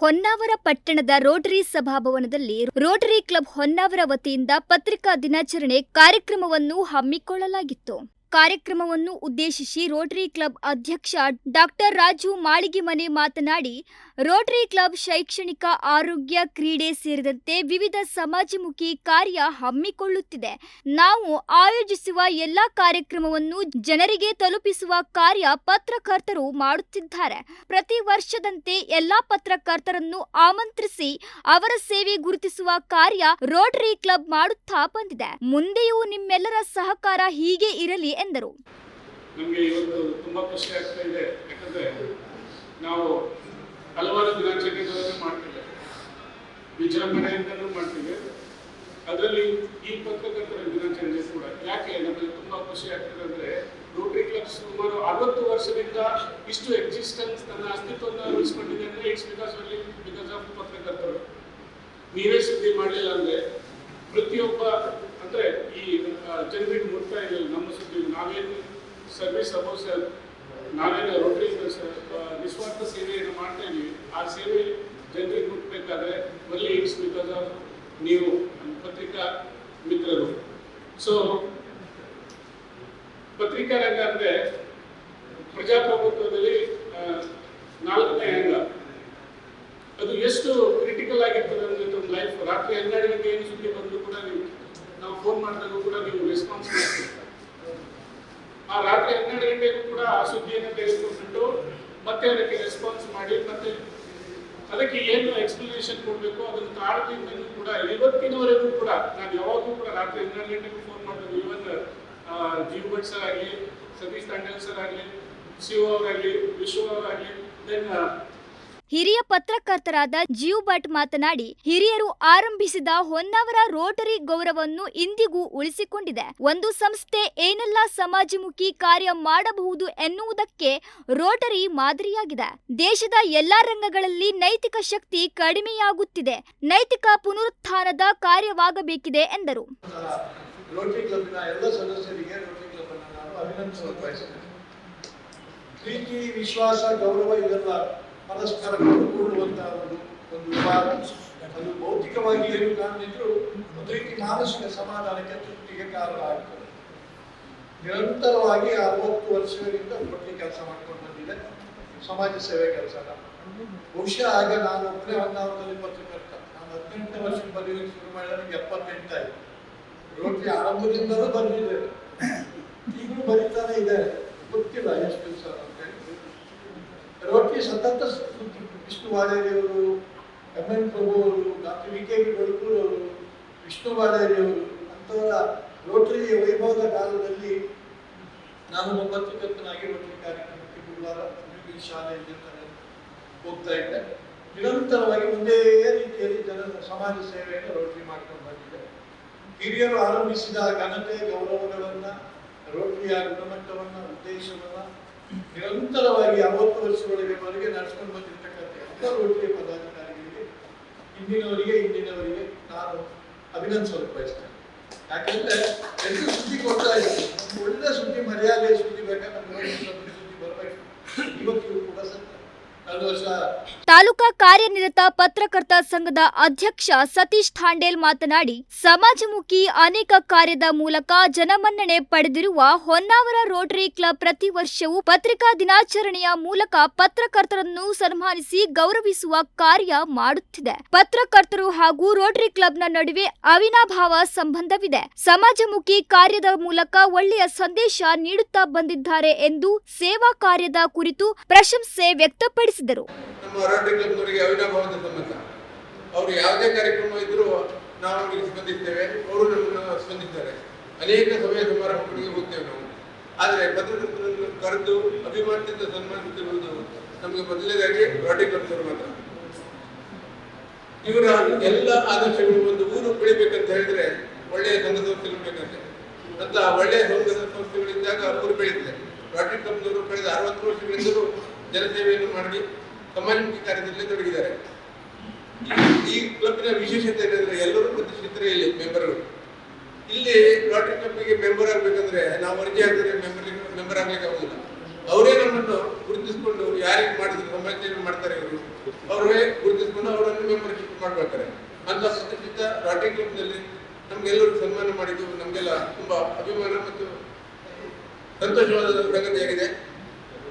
ಹೊನ್ನಾವರ ಪಟ್ಟಣದ ರೋಟರಿ ಸಭಾಭವನದಲ್ಲಿ Rotary club Honnavar ವತಿಯಿಂದ ಪತ್ರಿಕಾ ದಿನಾಚರಣೆ ಕಾರ್ಯಕ್ರಮವನ್ನು ಹಮ್ಮಿಕೊಳ್ಳಲಾಗಿತ್ತು. ಕಾರ್ಯಕ್ರಮವನ್ನು ಉದ್ದೇಶಿಸಿ ರೋಟರಿ ಕ್ಲಬ್ ಅಧ್ಯಕ್ಷ ಡಾಕ್ಟರ್ ರಾಜು ಮಾಳಿಗೆಮನೆ ಮಾತನಾಡಿ, ರೋಟರಿ ಕ್ಲಬ್ ಶೈಕ್ಷಣಿಕ ಆರೋಗ್ಯ ಕ್ರೀಡೆ ಸೇರಿದಂತೆ ವಿವಿಧ ಸಮಾಜಮುಖಿ ಕಾರ್ಯ ಹಮ್ಮಿಕೊಳ್ಳುತ್ತಿದೆ. ನಾವು ಆಯೋಜಿಸುವ ಎಲ್ಲ ಕಾರ್ಯಕ್ರಮವನ್ನು ಜನರಿಗೆ ತಲುಪಿಸುವ ಕಾರ್ಯ ಪತ್ರಕರ್ತರು ಮಾಡುತ್ತಿದ್ದಾರೆ. ಪ್ರತಿ ವರ್ಷದಂತೆ ಎಲ್ಲಾ ಪತ್ರಕರ್ತರನ್ನು ಆಮಂತ್ರಿಸಿ ಅವರ ಸೇವೆ ಗುರುತಿಸುವ ಕಾರ್ಯ ರೋಟರಿ ಕ್ಲಬ್ ಮಾಡುತ್ತಾ ಬಂದಿದೆ. ಮುಂದೆಯೂ ನಿಮ್ಮೆಲ್ಲರ ಸಹಕಾರ ಹೀಗೆ ಇರಲಿ ಎಂದರು. ನಮಗೆ ಇವತ್ತು ತುಂಬಾ ಖುಷಿ ಆಗ್ತಾ ಇದೆ. ಯಾಕಂದರೆ ನಾವು ಹಲವಾರು ದಿನಾಚರಣೆಗಳನ್ನು ಮಾಡ್ತೇವೆ. ವಿಜೃಂಭಣೆಯಿಂದಲೂ ಮಾಡ್ತೀವಿ. ಅದರಲ್ಲಿ ಈ ಪತ್ರಕರ್ತರ ದಿನಾಚರಣೆ ಕೂಡ. ಯಾಕೆ? ನಮಗೆ ತುಂಬಾ ಖುಷಿ ಆಗ್ತದೆ ಅಂದ್ರೆ ರೋಟರಿ ಕ್ಲಬ್ ಸುಮಾರು ಅರವತ್ತು ವರ್ಷದಿಂದ ಇಷ್ಟು ಎಕ್ಸಿಸ್ಟೆನ್ಸ್ ತನ್ನ ಅಸ್ತಿತ್ವವನ್ನು ಉಳಿಸ್ಕೊಂಡಿದೆ ಅಂದರೆ ಇಟ್ಸ್ ಬಿಕಾಸ್ ಅಲ್ಲಿ ಬಿಕಾಸ್ ಆಫ್ ಪತ್ರಕರ್ತರು ನೀವೇ ಸುದ್ದಿ ಮಾಡಲಿಲ್ಲ ಅಂದ್ರೆ ಪ್ರತಿಯೊಬ್ಬ ಜನರಿಗೆ ಮುಟ್ತಾ ಇಲ್ಲ ನಮ್ಮ ಸುದ್ದಿ ನಾವೇನು ಸರ್ವಿಸ್ ಅಬೋಸ್ ನಾವೇನು ರೋಟರಿ ನಿಸ್ವಾರ್ಥ ಸೇವೆಯನ್ನು ಮಾಡ್ತಾ ಇದ್ದೀವಿ. ಆ ಸೇವೆ ಜನರಿಗೆ ಮುಟ್ಟಬೇಕಾದ್ರೆ ಒಲ್ಲಿ ಇಟ್ಸ್ ಬಿಕಾಸ್ ಆಫ್ ನೀವು ಪತ್ರಿಕಾ ಮಿತ್ರರು. ಸೊ ಪತ್ರಿಕಾ ರಂಗ ಅಂದರೆ ಪ್ರಜಾಪ್ರಭುತ್ವದಲ್ಲಿ ಆ, ನಾಲ್ಕನೇ ಅಂಗ ಅದು ಎಷ್ಟು ಕ್ರಿಟಿಕಲ್ ಆಗಿರ್ತದೆ ಅಂದ್ರೆ ಒಂದು ಲೈಫ್ ರಾತ್ರಿ ಹನ್ನೆರಡು ಗಂಟೆ ಏನು ಸುದ್ದಿ ಬಂದು ಕೂಡ ನೀವು ನಾವು ಫೋನ್ ಮಾಡಿದಾಗೂ ಕೂಡ ನೀವು ರೆಸ್ಪಾನ್ಸ್ ಮಾಡ್ತೀವಿ ಆ ರಾತ್ರಿ ಹನ್ನೆರಡು ಗಂಟೆಗೂ ಕೂಡ ಆ ಸುದ್ದಿಯನ್ನು ತೆಗೆದುಕೊಂಡು ಮತ್ತೆ ಅದಕ್ಕೆ ರೆಸ್ಪಾನ್ಸ್ ಮಾಡಿ, ಮತ್ತೆ ಅದಕ್ಕೆ ಏನು ಎಕ್ಸ್ಪ್ಲನೇಷನ್ ಕೊಡಬೇಕು ಅದನ್ನು ತಾಳ್ಮೆಯಿಂದಲೂ ಕೂಡ ಇವತ್ತಿನವರೆಗೂ ಕೂಡ ನಾನು ಯಾವಾಗಲೂ ಕೂಡ ರಾತ್ರಿ ಹನ್ನೆರಡು ಗಂಟೆಗೂ ಫೋನ್ ಮಾಡಿದ್ರು ಇವನ್ ಜೀವ್ ಭಟ್ ಸರ್ ಆಗಲಿ, ಸತೀಶ್ ತಾಂಡಲ್ ಸರ್ ಆಗಲಿ, ಶಿವ ಅವರಾಗಲಿ ವಿಶ್ವ ಅವರಾಗಲಿ ದೆನ್ ಹಿರಿಯ ಪತ್ರಕರ್ತರಾದ ಜೀವ್ ಭಟ್ ಮಾತನಾಡಿ, ಹಿರಿಯರು ಆರಂಭಿಸಿದ ಹೊನ್ನಾವರ ರೋಟರಿ ಗೌರವವನ್ನು ಇಂದಿಗೂ ಉಳಿಸಿಕೊಂಡಿದೆ. ಒಂದು ಸಂಸ್ಥೆ ಏನೆಲ್ಲ ಸಮಾಜಮುಖಿ ಕಾರ್ಯ ಮಾಡಬಹುದು ಎನ್ನುವುದಕ್ಕೆ ರೋಟರಿ ಮಾದರಿಯಾಗಿದೆ. ದೇಶದ ಎಲ್ಲಾ ರಂಗಗಳಲ್ಲಿ ನೈತಿಕ ಶಕ್ತಿ ಕಡಿಮೆಯಾಗುತ್ತಿದೆ. ನೈತಿಕ ಪುನರುತ್ಥಾನದ ಕಾರ್ಯವಾಗಬೇಕಿದೆ ಎಂದರು. ಪ್ರೀತಿ, ವಿಶ್ವಾಸ, ಗೌರವ ಇದೆಲ್ಲ ಪರಸ್ಪರ ಕಂಡುಕೊಳ್ಳುವಂತಹ ಒಂದು ವಿವಾದ ಅದು ಭೌತಿಕವಾಗಿ ಏನು ಕಾರಣದಿದ್ರು ಒಂದು ರೀತಿ ಮಾನಸಿಕ ಸಮಾಧಾನಕ್ಕೆ ತೃಪ್ತಿಗೆ ಕಾರಣ ಆಗ್ತದೆ. ನಿರಂತರವಾಗಿ ಅರವತ್ತು ವರ್ಷಗಳಿಂದ ಒಟ್ಟಿ ಕೆಲಸ ಮಾಡ್ಕೊಂಡು ಬಂದಿದೆ ಸಮಾಜ ಸೇವೆ ಕೆಲಸ ಬಹುಶಃ ಆಗ ನಾನು ಒಬ್ಬನೇ ಹೊನ್ನಾವರದಲ್ಲಿ ಪತ್ರಕರ್ತ ನಾನು ಹದಿನೆಂಟು ವರ್ಷಕ್ಕೆ ಬರೀಲಿಕ್ಕೆ ಶುರು ಮಾಡಿದ್ರೆ ನನಗೆ ಎಪ್ಪತ್ತೆಂಟಾಯ್ತು ರೋಟಿ ಆರಂಭದಿಂದಲೂ ಬಂದಿದ್ದೇನೆ. ಈಗಲೂ ಬರೀತಾನೆ ಇದೆ ಗೊತ್ತಿಲ್ಲ ಎಷ್ಟು ದಿವಸ ರೋಟರಿ ಸತತ ಸುದ್ದಿ ವಿಷ್ಣು ವಾಡೇರಿಯವರು ಎಂ ಎನ್ ಪ್ರಭು ಅವರು ಡಾಕ್ಟರ್ ವಿ ಕೆ ವಿ ಅವರು ವಿಷ್ಣು ವಾಡೇರಿಯವರು ಅಂಥವರ ರೋಟರಿಯ ವೈಭವದ ಕಾಲದಲ್ಲಿ ನಾನು ಒಬ್ಬ ಪತ್ರಕರ್ತನಾಗಿ ರೋಟರಿ ಕಾರ್ಯಕ್ರಮಕ್ಕೆ ಗುರುವಾರ ಶಾಲೆಯಲ್ಲಿ ಹೋಗ್ತಾ ಇದ್ದೆ. ನಿರಂತರವಾಗಿ ಒಂದೇ ರೀತಿಯಲ್ಲಿ ಜನರ ಸಮಾಜ ಸೇವೆಯನ್ನು ರೋಟರಿ ಮಾಡ್ಕೊಂಡು ಬಂದಿದೆ ಹಿರಿಯರು ಆರಂಭಿಸಿದ ಘನತೆ ಗೌರವಗಳನ್ನು ರೋಟರಿಯ ಗುಣಮಟ್ಟವನ್ನು, ಉದ್ದೇಶವನ್ನ ನಿರಂತರವಾಗಿ ಅರವತ್ತು ವರ್ಷಗಳವರೆಗೆ ನಡೆಸ್ಕೊಂಡು ಬಂದಿರತಕ್ಕಂಥ ಎಲ್ಲ ರೋಟರಿ ಪದಾಧಿಕಾರಿಗಳಿಗೆ ಇಂದಿನವರಿಗೆ ಇಂದಿನವರಿಗೆ ನಾನು ಅಭಿನಂದಿಸಲು ಬಯಸ್ತೇನೆ ಯಾಕಂದ್ರೆ ಎಲ್ಲರೂ ಸುದ್ದಿ ಕೊಡ್ತಾ ಇದ್ದೀನಿ. ಒಳ್ಳೆ ಸುದ್ದಿ, ಮರ್ಯಾದೆ ಸುದ್ದಿ ಬೇಕಾದ್ರೆ ನಮ್ಗೆ ಒಳ್ಳೆ ಸುದ್ದಿ ಬರಬೇಕು ಇವತ್ತಿಗೂ ಕೂಡ ಸತ್ಯ ಕಳೆದ ವರ್ಷ ತಾಲೂಕಾ ಕಾರ್ಯನಿರತ ಪತ್ರಕರ್ತ ಸಂಘದ ಅಧ್ಯಕ್ಷ ಸತೀಶ್ ಥಾಂಡೇಲ್ ಮಾತನಾಡಿ, ಸಮಾಜಮುಖಿ ಅನೇಕ ಕಾರ್ಯದ ಮೂಲಕ ಜನಮನ್ನಣೆ ಪಡೆದಿರುವ ಹೊನ್ನಾವರ ರೋಟರಿ ಕ್ಲಬ್ ಪ್ರತಿ ವರ್ಷವೂ ಪತ್ರಿಕಾ ದಿನಾಚರಣೆಯ ಮೂಲಕ ಪತ್ರಕರ್ತರನ್ನು ಸನ್ಮಾನಿಸಿ ಗೌರವಿಸುವ ಕಾರ್ಯ ಮಾಡುತ್ತಿದೆ. ಪತ್ರಕರ್ತರು ಹಾಗೂ ರೋಟರಿ ಕ್ಲಬ್ನ ನಡುವೆ ಅವಿನಾಭಾವ ಸಂಬಂಧವಿದೆ. ಸಮಾಜಮುಖಿ ಕಾರ್ಯದ ಮೂಲಕ ಒಳ್ಳೆಯ ಸಂದೇಶ ನೀಡುತ್ತಾ ಬಂದಿದ್ದಾರೆ ಎಂದು ಸೇವಾ ಕಾರ್ಯದ ಕುರಿತು ಪ್ರಶಂಸೆ ವ್ಯಕ್ತಪಡಿಸಿದರು ಸಂಬಂಧ. ಅವರು ಯಾವುದೇ ಕಾರ್ಯಕ್ರಮ ಇದ್ರೂ ನಾವು ಸ್ಪಂದಿಸ್ತೇವೆ. ಅವರು ನಮ್ಮನ್ನು ಸ್ಪಂದಿಸ್ತಾರೆ ಅನೇಕ ಸಭೆ ಸಮಾರಂಭಗಳಿಗೆ ಹೋಗ್ತೇವೆ ನಾವು. ಆದರೆ ಪತ್ರಕರ್ತರನ್ನು ಕರೆದು ಅಭಿಮಾನದಿಂದ ಸನ್ಮಾನಿಸುತ್ತಿರುವುದು ನಮಗೆ ಮೊದಲನೇದಾಗಿ ರಾಟಿ ಕರ್ತರು ಮಾತ್ರ. ಇವರ ಎಲ್ಲ ಆದರ್ಶಗಳು ಒಂದು ಊರು ಬೆಳಿಬೇಕಂತ ಹೇಳಿದ್ರೆ ಒಳ್ಳೆಯ ಸಂಘ ಸಂಸ್ಥೆಗಳು ಬೇಕಂತೆ. ಅಂತ ಒಳ್ಳೆಯ ಸಂಘ ಸಂಸ್ಥೆಗಳಿದ್ದಾಗ ಊರು ಬೆಳೀತದೆ ರಾಟಿ ಕಂಪ್ನವರು ಕಳೆದ ಅರವತ್ತು ವರ್ಷಗಳಿಂದಲೂ ಜನಸೇವೆಯನ್ನು ಮಾಡಿ ಸಮಾಜಮುಖಿ ಕಾರ್ಯದಲ್ಲಿ ತೊಡಗಿದ್ದಾರೆ. ಈ ಕ್ಲಬ್ನ ವಿಶೇಷತೆ ಏನಂದ್ರೆ ಎಲ್ಲರೂ ಪ್ರತಿಷ್ಠಿತರೇ ಇಲ್ಲಿ ಮೆಂಬರ್ಗಳು ಇಲ್ಲಿ ರೋಟರಿ ಕ್ಲಬ್ಗೆ ಮೆಂಬರ್ ಆಗ್ಬೇಕಂದ್ರೆ ನಾವು ಅರ್ಜಿ ಹಾಕಿದ್ರೆ ಮೆಂಬರ್ ಮೆಂಬರ್ ಆಗ್ಲಿಕ್ಕೆ ಅವರೇ ನಮ್ಮನ್ನು ಗುರುತಿಸಿಕೊಂಡು ಯಾರಿಗೆ ಮಾಡಿದ್ರು ಸಮಾಜ ಮಾಡ್ತಾರೆ ಇವರು, ಅವರೇ ಗುರುತಿಸಿಕೊಂಡು ಅವರನ್ನು ಮೆಂಬರ್ಶಿಪ್ ಮಾಡ್ಬೇಕಾರೆ ಅಂತ ಪ್ರತಿಷ್ಠಿತ ರಾಟರಿ ಕ್ಲಬ್ನಲ್ಲಿ ನಮ್ಗೆಲ್ಲರೂ ಸನ್ಮಾನ ಮಾಡಿದ್ದು ನಮಗೆಲ್ಲ ತುಂಬಾ ಅಭಿಮಾನ ಮತ್ತು ಸಂತೋಷವಾದ ಸಂಗತಿಯಾಗಿದೆ.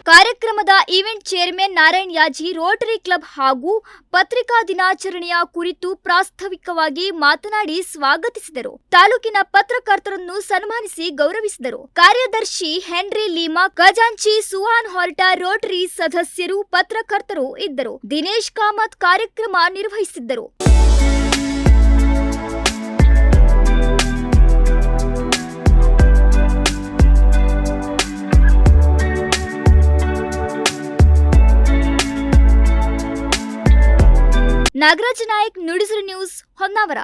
ಕಾರ್ಯಕ್ರಮದ event chairman Narayan Yaji, Rotary club ಹಾಗೂ ಪತ್ರಿಕಾ ದಿನಾಚರಣೆಯ ಕುರಿತು ಪ್ರಾಸ್ತಾವಿಕವಾಗಿ ಮಾತನಾಡಿ ಸ್ವಾಗತಿಸಿದರು. ತಾಲೂಕಿನ ಪತ್ರಕರ್ತರನ್ನು ಸನ್ಮಾನಿಸಿ ಗೌರವಿಸಿದರು. ಕಾರ್ಯದರ್ಶಿ ಹೆನ್ರಿ ಲೀಮಾ, ಖಜಾಂಚಿ ಸುಹಾನ್ ಹೊರಟ ರೋಟರಿ ಸದಸ್ಯರು, ಪತ್ರಕರ್ತರು ಇದ್ದರು. ದಿನೇಶ್ ಕಾಮತ್ ಕಾರ್ಯಕ್ರಮ ನಿರ್ವಹಿಸಿದ್ದರು. ನಾಗರಾಜ್ ನಾಯಕ್ ನುಡಿಸಿರು ನ್ಯೂಸ್ ಹೊನ್ನಾವರ.